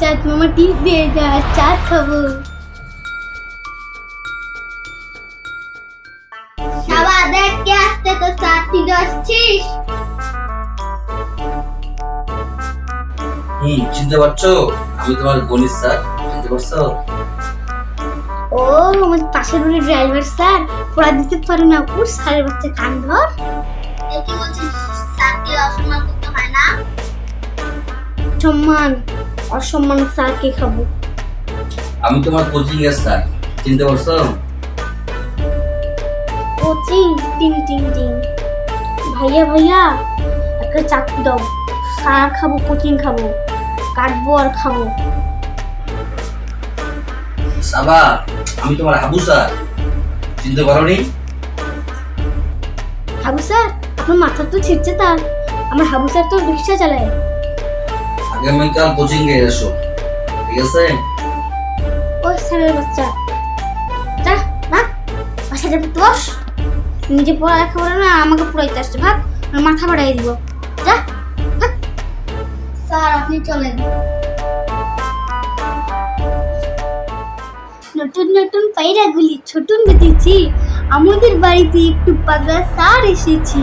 চাঁদ মামা টিপ দিয়ে যা চাঁদ খাব। সাবা দেখ কে আসতে তো সাথী যাচ্ছিস হুম চিনতে পারছ? আমি তোমার গণিত স্যার চিনতে পারছ? ও আমাদের পাশের বাড়ির ড্রাইভার স্যার। পড়া দিতে পারে না ও স্যারের বাচ্চা কান ধর। কি বলছিস? স্যারকে অসম্মান করতে হয় না? সম্মান। অসম্মান স্যারকে খাব? আমি তোমার কোচিং এর স্যার। চিনতে পারছ? কোচিং টিং টিং টিং। ভাইয়া ভাইয়া একটা চাকরি দাও। সারা খাব কোচিং খাব। কাটবো আর খাব। সাবা আমি তোমার হাবু স্যার। চিনতে পারোনি? হাবু স্যার আপনার মাথা তো ছিটছে তার। আমার হাবু স্যার তো রিক্সা চালায়। আগামীকাল কোচিং এ এসো। ঠিক আছে? ও স্যারের বাচ্চা। যা, ভাগ। বাসা যাবে বস নিজে পড়ালেখা করে না, আমাকে পড়াইতে আসছে, ভাগ। মাথা বাড়াই দিব। যা। স্যার, আপনি চলেন। নতুন নতুন পায়রাগুলি ছোটন বেঁধেছি। আমাদের বাড়িতে একটু পাগলা সার এসেছি।